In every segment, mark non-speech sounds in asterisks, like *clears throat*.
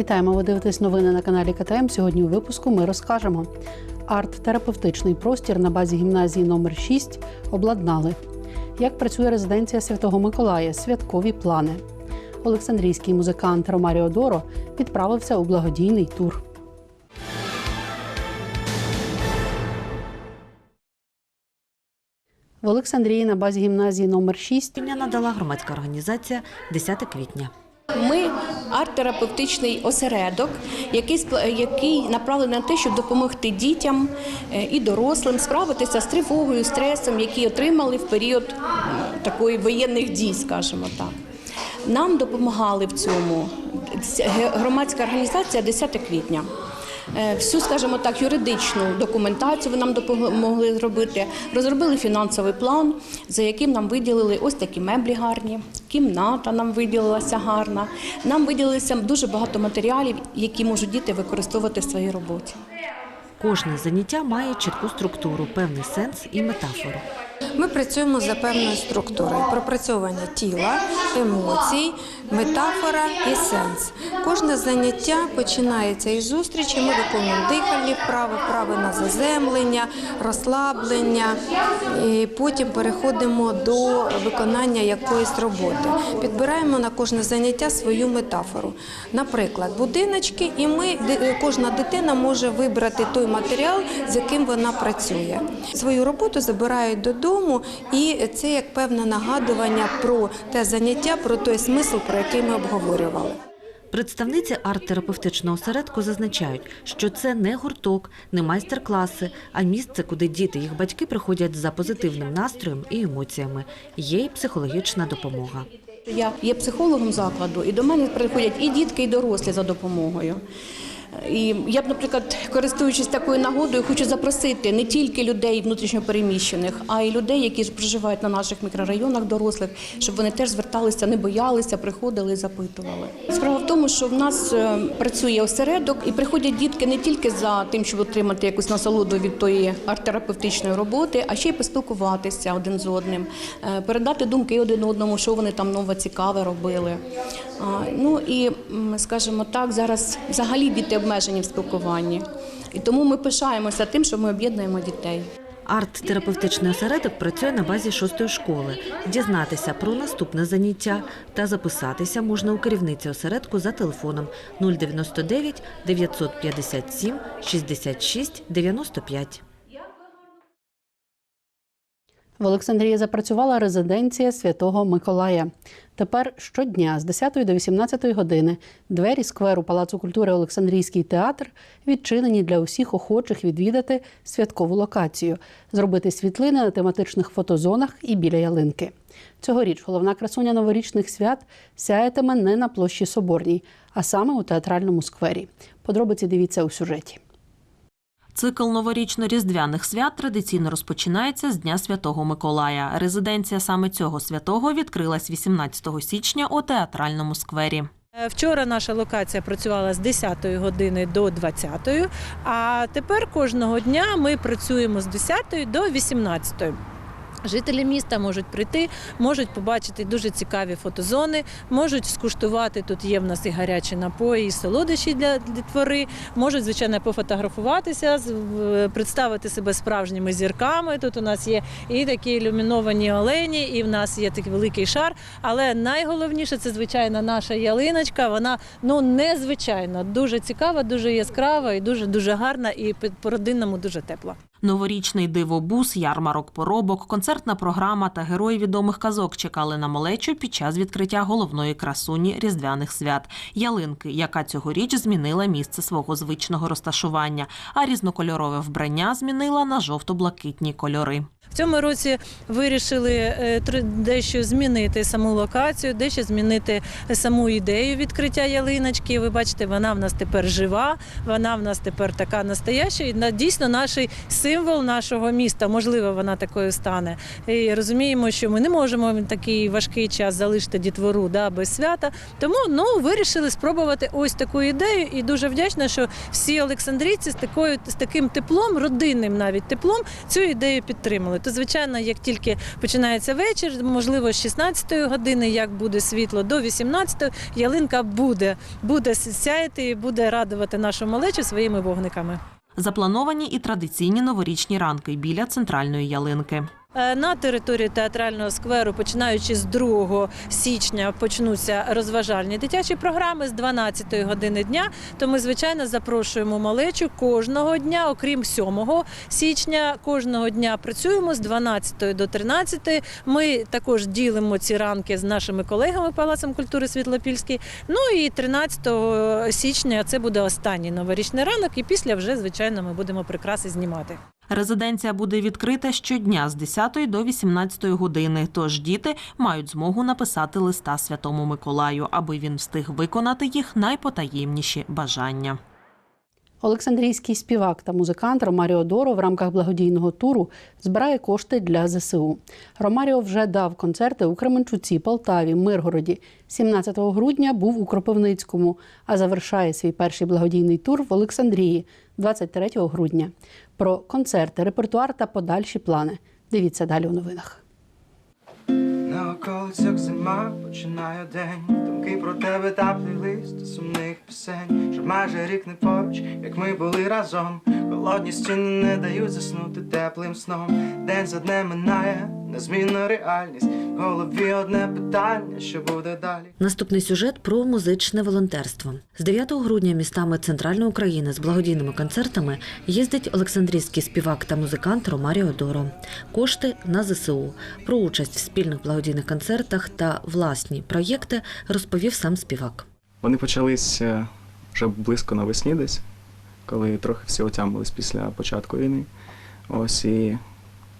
Вітаємо! Ви дивитесь новини на каналі КТМ. Сьогодні у випуску ми розкажемо. Арт-терапевтичний простір на базі гімназії номер 6 обладнали. Як працює резиденція Святого Миколая? Святкові плани. Олександрійський музикант Ромаріо Доро відправився у благодійний тур. В Олександрії на базі гімназії номер 6 надала громадська організація 10 квітня. Арт-терапевтичний осередок, який який направлений на те, щоб допомогти дітям е, і дорослим справитися з тривогою, стресом, які отримали в період такої воєнних дій, скажімо так. Нам допомагали в цьому громадська організація 10 квітня. Е, Всю, скажімо так, юридичну документацію ви нам допомогли зробити. Розробили фінансовий план, за яким нам виділили ось такі меблі гарні, кімната нам виділилася гарна. Нам виділилося дуже багато матеріалів, які можуть діти використовувати в своїй роботі. Кожне заняття має чітку структуру, певний сенс і метафору. Ми працюємо за певною структурою: пропрацьовування тіла, емоцій, метафора і сенс. Кожне заняття починається із зустрічі. Ми виконуємо дихальні вправи, вправи на заземлення, розслаблення. І потім переходимо до виконання якоїсь роботи. Підбираємо на кожне заняття свою метафору. Наприклад, будиночки, і ми кожна дитина може вибрати той матеріал, з яким вона працює. Свою роботу забирають додому, і це як певне нагадування про те заняття, про той смисл, про який ми обговорювали. Представниці арт-терапевтичного осередку зазначають, що це не гурток, не майстер-класи, а місце, куди діти їх батьки приходять за позитивним настроєм і емоціями. Є й психологічна допомога. Я є психологом закладу, і до мене приходять і дітки, і дорослі за допомогою. І я б, наприклад, користуючись такою нагодою, хочу запросити не тільки людей внутрішньопереміщених, а й людей, які проживають на наших мікрорайонах дорослих, щоб вони теж зверталися, не боялися, приходили запитували. Справа в тому, що в нас е, працює осередок, і приходять дітки не тільки за тим, щоб отримати якусь насолоду від тої арт-терапевтичної роботи, а ще й поспілкуватися один з одним, е, передати думки один одному, що вони там нове цікаве робили. Ну і скажімо так, зараз взагалі діти обмежені в спілкуванні. І тому ми пишаємося тим, що ми об'єднуємо дітей. Арт-терапевтичний осередок працює на базі шостої школи. Дізнатися про наступне заняття та записатися можна у керівниці осередку за телефоном 099 957 66 95. В Олександрії запрацювала резиденція Святого Миколая. Тепер щодня з 10 до 18 години двері скверу Палацу культури Олександрійський театр відчинені для усіх охочих відвідати святкову локацію, зробити світлини на тематичних фотозонах і біля ялинки. Цьогоріч головна красуня новорічних свят сяятиме не на площі Соборній, а саме у театральному сквері. Подробиці дивіться у сюжеті. Цикл новорічно-різдвяних свят традиційно розпочинається з Дня Святого Миколая. Резиденція саме цього святого відкрилась 18 січня у театральному сквері. Е, Вчора наша локація працювала з 10 години до 20, а тепер кожного дня ми працюємо з 10 до 18. Жителі міста можуть прийти, можуть побачити дуже цікаві фотозони, можуть скуштувати. Тут є в нас і гарячі напої, і солодощі для дітвори, можуть, звичайно, пофотографуватися, представити себе справжніми зірками. Тут у нас є і такі ілюміновані олені, і в нас є такий великий шар. Але найголовніше це звичайно наша ялиночка. Вона ну незвичайна, дуже цікава, дуже яскрава і дуже дуже гарна, і по родинному дуже тепла. Новорічний дивобус, ярмарок поробок, концертна програма та герої відомих казок чекали на малечу під час відкриття головної красуні різдвяних свят ялинки, яка цьогоріч змінила місце свого звичного розташування, а різнокольорове вбрання змінила на жовто-блакитні кольори. В цьому році вирішили е, дещо змінити саму локацію, дещо змінити саму ідею відкриття ялиночки. Ви бачите, вона в нас тепер жива, вона в нас тепер така настояща і дійсно наш символ нашого міста. Можливо, вона такою стане. і розуміємо, що ми не можемо в такий важкий час залишити дітвору да, без свята. Тому ну вирішили спробувати ось таку ідею. І дуже вдячна, що всі олександрійці з такою з таким теплом, родинним навіть теплом, цю ідею підтримали. То звичайно, як тільки починається вечір, можливо, з 16-ї години, як буде світло, до 18-ї, ялинка буде, буде сяяти і буде радувати нашу малечу своїми вогниками. Заплановані і традиційні новорічні ранки біля центральної ялинки. Е, На території театрального скверу, починаючи з 2 січня, почнуться розважальні дитячі програми з 12 години дня. То ми, звичайно, запрошуємо малечу кожного дня, окрім 7 січня. Кожного дня працюємо з 12 до 13. Ми також ділимо ці ранки з нашими колегами Палацом культури Світлопільський. Ну і 13 січня це буде останній новорічний ранок, і після вже, звичайно, ми будемо прикраси знімати. Резиденція буде відкрита щодня з 10 до 18 години. Тож діти мають змогу написати листа Святому Миколаю, аби він встиг виконати їх найпотаємніші бажання. Олександрійський співак та музикант Ромаріо Доро в рамках благодійного туру збирає кошти для ЗСУ. Ромаріо вже дав концерти у Кременчуці, Полтаві, Миргороді. 17 грудня був у Кропивницькому, а завершає свій перший благодійний тур в Олександрії 23 грудня. Про концерти, репертуар та подальші плани. Дивіться далі у новинах. Околицях зима починає день. Думки про тебе та плейлист сумних пісень. Щоб майже рік не поруч, як ми були разом. Холодні стіни не дають заснути теплим сном. День за днем минає, незмінна реальність. В голові одне питання, що буде далі. Наступний сюжет про музичне волонтерство. З 9 грудня містами Центральної України з благодійними концертами їздить Олександрійський співак та музикант Ромаріо Доро. Кошти на ЗСУ. Про участь в спільних благодійних концертах та власні проєкти розповів сам співак. Вони почались е, вже близько навесні десь, коли трохи всі отямились після початку війни. Ось і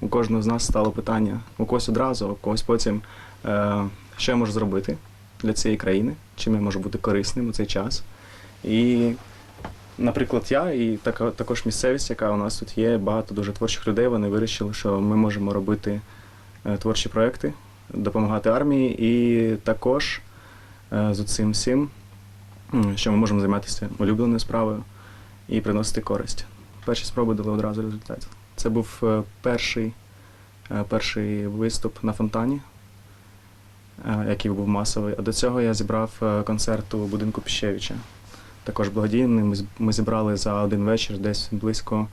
у кожного з нас стало питання, у когось одразу, у когось потім, е, що я можу зробити для цієї країни, чим я можу бути корисним у цей час. І, наприклад, я і також місцевість, яка у нас тут є, багато дуже творчих людей, вони вирішили, що ми можемо робити е, творчі проекти, допомагати армії і також е, з цим всім що ми можемо займатися улюбленою справою і приносити користь. Перші спроби дали одразу результат. Це був е, перший, е, перший виступ на фонтані, е, який був масовий. А до цього я зібрав концерт у будинку Піщевича. Також благодійний. Ми Ми зібрали за один вечір десь близько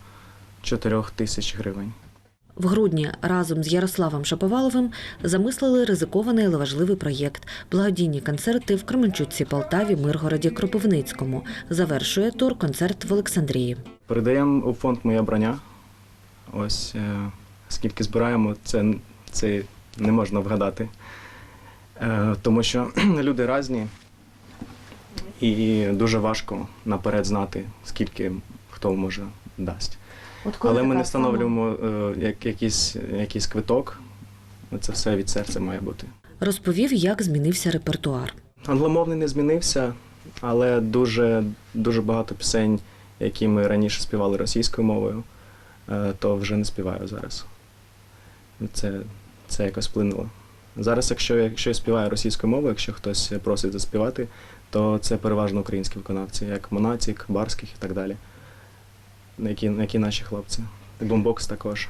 4 тисяч гривень. В грудні разом з Ярославом Шаповаловим замислили ризикований, але важливий проєкт благодійні концерти в Кременчуці, Полтаві, Миргороді, Кропивницькому. Завершує тур концерт в Олександрії. Передаємо у фонд Моя броня. Ось е, скільки збираємо, це, це не можна вгадати. Е, тому що *clears throat* люди різні і дуже важко наперед знати, скільки хто може дасть. Але ми не встановлюємо е, як, якийсь, якийсь квиток. Це все від серця має бути. Розповів, як змінився репертуар. Англомовний не змінився, але дуже, дуже багато пісень, які ми раніше співали російською мовою, то вже не співаю зараз. Це, це якось вплинуло. Зараз, якщо, якщо я співаю російською мовою, якщо хтось просить заспівати, то це переважно українські виконавці, як Монатік, Барських і так далі. Які, які наші хлопці. Бомбокс також.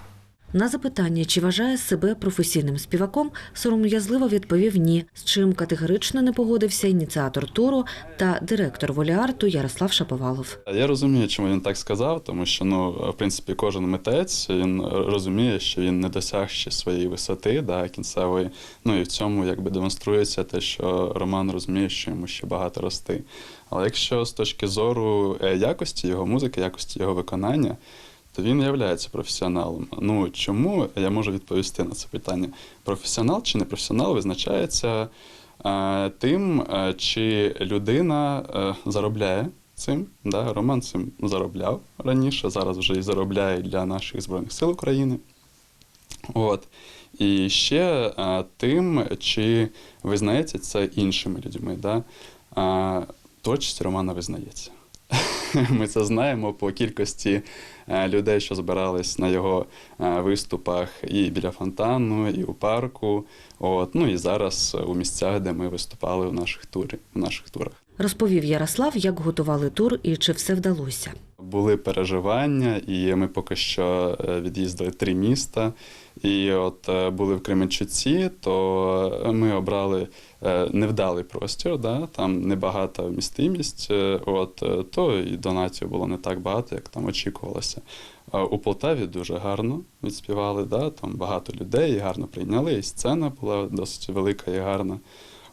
На запитання, чи вважає себе професійним співаком, сором'язливо відповів ні, з чим категорично не погодився ініціатор туру та директор воліарту Ярослав Шаповалов. Я розумію, чому він так сказав, тому що ну, в принципі, кожен митець він розуміє, що він не досяг ще своєї висоти, да, кінцевої. Ну і в цьому якби демонструється те, що Роман розуміє, що йому ще багато рости. Але якщо з точки зору е, якості його музики, якості його виконання, то він є професіоналом. Ну чому я можу відповісти на це питання? Професіонал чи не професіонал визначається е, тим, е, чи людина е, заробляє цим. Да? Роман цим заробляв раніше, зараз вже і заробляє для наших Збройних сил України. От. І ще е, тим, чи визнається це іншими людьми. Да? Е, творчість Романа визнається. *laughs* Ми це знаємо по кількості е, людей, що збирались на його е, виступах і біля фонтану, і у парку. От, ну і зараз у місцях, де ми виступали у наших турі, у наших турах. Розповів Ярослав, як готували тур і чи все вдалося. Були переживання, і ми поки що е, від'їздили три міста. І от е, були в Кременчуці, то ми обрали е, невдалий простір, да? там небагата містимість, е, от, е, то і донатів було не так багато, як там очікувалося. У Полтаві дуже гарно відспівали, да? там багато людей і гарно прийняли, і сцена була досить велика і гарна.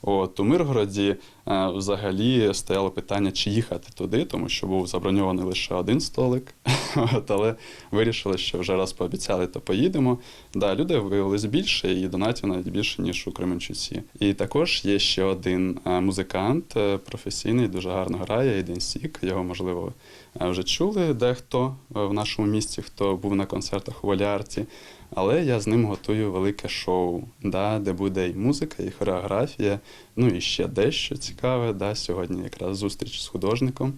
От, у Миргороді е, взагалі стояло питання, чи їхати туди, тому що був заброньований лише один столик. *laughs* От, але вирішили, що вже раз пообіцяли, то поїдемо. Да, люди виявилось більше, і донатів навіть більше, ніж у Кременчуці. І також є ще один е, музикант е, професійний, дуже гарно грає, Ейден Сік. Його, можливо, вже чули дехто в нашому місті, хто був на концертах у Валіарті. Але я з ним готую велике шоу, да, де буде і музика, і хореографія, ну і ще дещо цікаве. Да, сьогодні якраз зустріч з художником.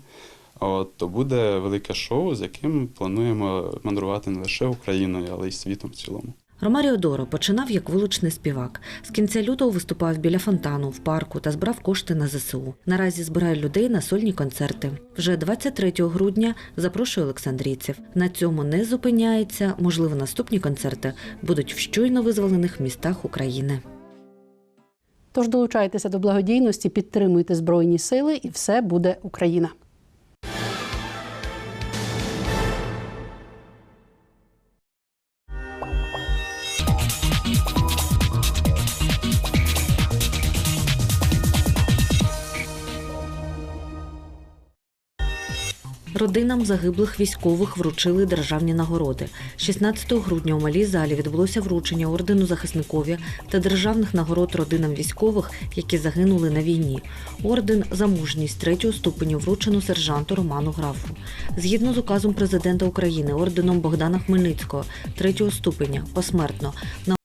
От, то буде велике шоу, з яким плануємо мандрувати не лише Україною, але й світом в цілому. Ромаріо Доро починав як вуличний співак. З кінця лютого виступав біля фонтану в парку та збирав кошти на ЗСУ. Наразі збирає людей на сольні концерти. Вже 23 грудня запрошує олександрійців. На цьому не зупиняється. Можливо, наступні концерти будуть в щойно визволених містах України. Тож долучайтеся до благодійності, підтримуйте Збройні сили, і все буде Україна. Родинам загиблих військових вручили державні нагороди. 16 грудня у малій залі відбулося вручення ордену захисникові та державних нагород родинам військових, які загинули на війні. Орден за мужність третього ступеню вручено сержанту Роману Графу. Згідно з указом президента України, орденом Богдана Хмельницького третього ступеня посмертно на